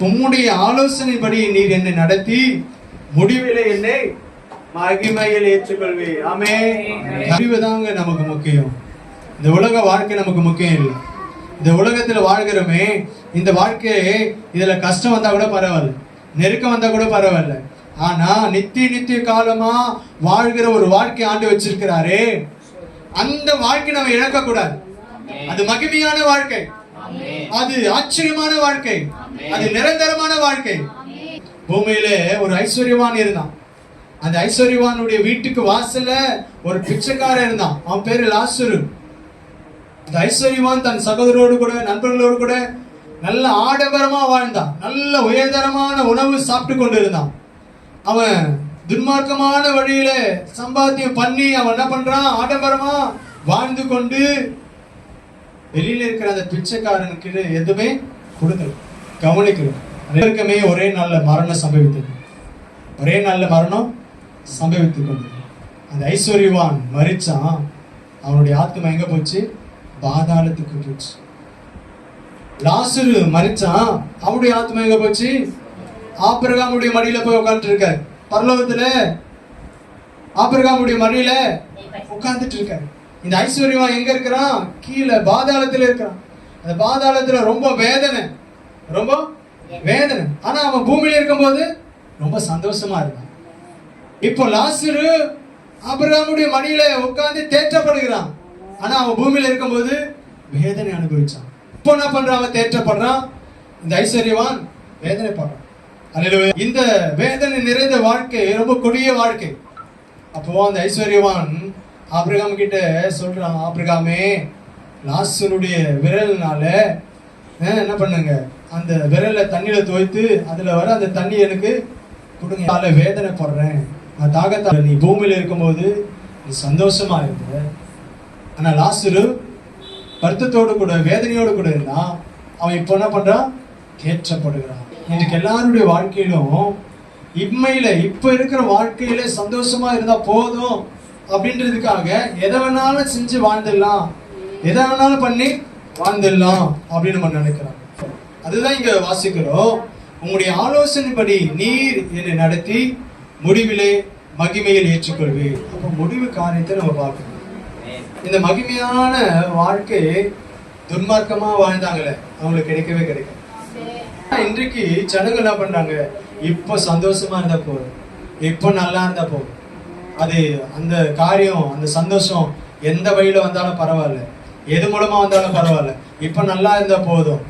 உம்முடைய ஆலோசனைப்படி நீர் என்னை நடத்தி முடிவிலே என்னை மகிமையில் ஏற்றுக்கொள்வே. ஆமே அறிவு தாங்க நமக்கு முக்கியம். இந்த உலக வாழ்க்கை நமக்கு முக்கியம் இல்லை. இந்த உலகத்துல வாழ்கிறோமே இந்த வாழ்க்கையே இதுல கஷ்டம் வந்தா கூட பரவாயில்ல. நெருக்கம் வந்தா கூட பரவாயில்ல. ஆனா நித்திய நித்திய காலமா வாழ்கிற ஒரு வாழ்க்கை ஆண்டு வச்சிருக்கிறாரே அந்த வாழ்க்கை நம்ம இழக்க கூடாது அது மகிமையான வாழ்க்கை. அது ஆச்சரியமான வாழ்க்கை. அது நிரந்தரமான வாழ்க்கை. பூமியிலே ஒரு ஐஸ்வர்யவான் இருந்தான். அந்த ஐஸ்வர்யவானுடைய வீட்டுக்கு வாசல்ல ஒரு பிச்சைக்காரன் இருந்தான். அவன் பேரு லாசுரு. அந்த ஐஸ்வர்யவான் தன் சகோதரோடு கூட நண்பர்களோடு கூட நல்ல ஆடம்பரமா வாழ்ந்தான். நல்ல உயர்தரமான உணவு சாப்பிட்டு கொண்டு இருந்தான் அவன் துன்மார்க்கமான வழியில சம்பாத்தியம் பண்ணி அவன் என்ன பண்றான்? ஆடம்பரமா வாழ்ந்து கொண்டு வெளியில இருக்கிற அந்த பிச்சைக்காரனுக்கு எதுவுமே கொடுக்கல. கவனிக்கிறோம் அனைவருக்குமே ஒரே நாளில் மரணம் சம்பவித்தது. ஒரே நாளில் மரணம் சம்பவித்து கொண்டது. அந்த ஐஸ்வர்யவான் மறிச்சான் அவனுடைய ஆத்மா எங்கே போச்சு? பாதாளத்துக்கு போச்சு. லாசுரு மறிச்சான் அவனுடைய ஆத்மா எங்கே போச்சு? ஆப்பிரகாமுடைய மடியில போய் உட்காந்துட்டு இருக்காரு பரலோகத்துல ஆப்பிரகாமுடைய மடியில உட்கார்ந்துட்டு இருக்காரு. இந்த ஐஸ்வர்யவான் எங்க இருக்கிறான்? கீழே பாதாளத்துல இருக்கிறான். அந்த பாதாளத்துல ரொம்ப வேதனை. ரொம்ப வேதனை. ஆனா அவன் பூமியில இருக்கும்போது ரொம்ப சந்தோஷமா இருக்கான் இப்போ லாசுரு அபிரகாமுடைய மடியில உட்கார்ந்து தேற்றப்படுகிறான். ஆனா அவன் பூமியில இருக்கும்போது வேதனை அனுபவிச்சான். இப்போ என்ன பண்றான் அவன்? தேற்றப்படுறான். இந்த ஐஸ்வர்யவான் வேதனைப்படுறான். படுறான் இந்த வேதனை நிறைந்த வாழ்க்கை ரொம்ப கொடிய வாழ்க்கை. அப்போ அந்த ஐஸ்வர்யவான் ஆபிரகாம் கிட்ட சொல்றான் ஆபிரகாமே லாசருடைய விரல்னால என்ன பண்ணுங்க? அந்த விரலை தண்ணியில துவைத்து அதுல வர அந்த தண்ணி எனக்கு கொடுங்க. அதில வேதனைப்படுறேன் நான் தாகத்தை நீ பூமியில இருக்கும்போது நீ சந்தோஷமா இருந்த. ஆனா லாசுரு வருத்தத்தோடு கூட வேதனையோடு கூட இருந்தான் அவன் இப்போ என்ன பண்றான் கேற்றப்படுகிறான் இன்றைக்கு எல்லாருடைய வாழ்க்கையிலும் இம்மையில இப்ப இருக்கிற வாழ்க்கையில சந்தோஷமா இருந்தா போதும் அப்படின்றதுக்காக எதை வேணாலும் செஞ்சு வாழ்ந்துடலாம். எதை வேணாலும் பண்ணி வாழ்ந்துடலாம் அப்படின்னு நம்ம நினைக்கிறோம். அதுதான் இங்க வாசிக்கிறோம். உங்களுடைய ஆலோசனைப்படி நீர் என்னை நடத்தி முடிவிலே மகிமையில் ஏற்றுக்கொள்வீர் அப்ப முடிவு காரியத்தை நம்ம பார்க்கணும். இந்த மகிமையான வாழ்க்கை துன்மார்க்கமா வாழ்ந்தாங்களே அவங்களுக்கு கிடைக்கவே கிடைக்கும் இன்றைக்கு ஜனங்கள் என்ன பண்றாங்க? இப்ப சந்தோஷமா இருந்தா போதும். இப்ப நல்லா இருந்தா போதும். அது அந்த காரியம் அந்த சந்தோஷம் எந்த வழியில வந்தாலும் பரவாயில்ல. எது மூலமா வந்தாலும் பரவாயில்ல. இப்ப நல்லா இருந்தா போதும்.